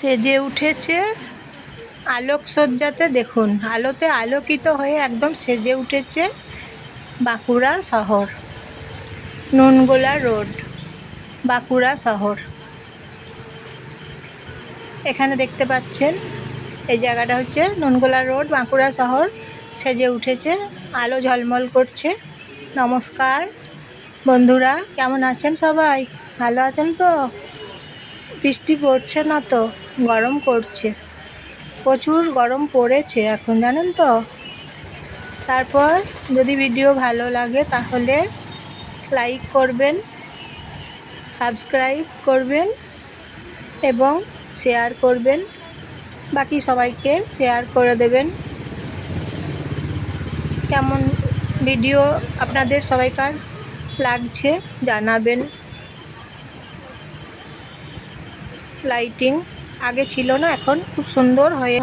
সেজে উঠেছে আলোকসজ্জাতে, দেখুন, আলোতে আলোকিত হয়ে একদম সেজে উঠেছে বাঁকুড়া শহর, নুনগোলা রোড, বাঁকুড়া শহর। এখানে দেখতে পাচ্ছেন, এই জায়গাটা হচ্ছে নুনগোলা রোড, বাঁকুড়া শহর, সেজে উঠেছে, আলো ঝলমল করছে। নমস্কার বন্ধুরা, কেমন আছেন সবাই? ভালো আছেন তো? বৃষ্টি পড়ছে না তো? গরম করছে। প্রচুর গরম পড়েছে এখন, জানেন তো? তারপর যদি ভিডিও ভালো লাগে তাহলে লাইক করবেন, সাবস্ক্রাইব করবেন এবং শেয়ার করবেন। বাকি সবাইকে শেয়ার করে দেবেন। কেমন ভিডিও আপনাদের সবাইকার লাগছে জানাবেন। লাইটিং আগে ছিল না এখন খুব সুন্দর হয়ে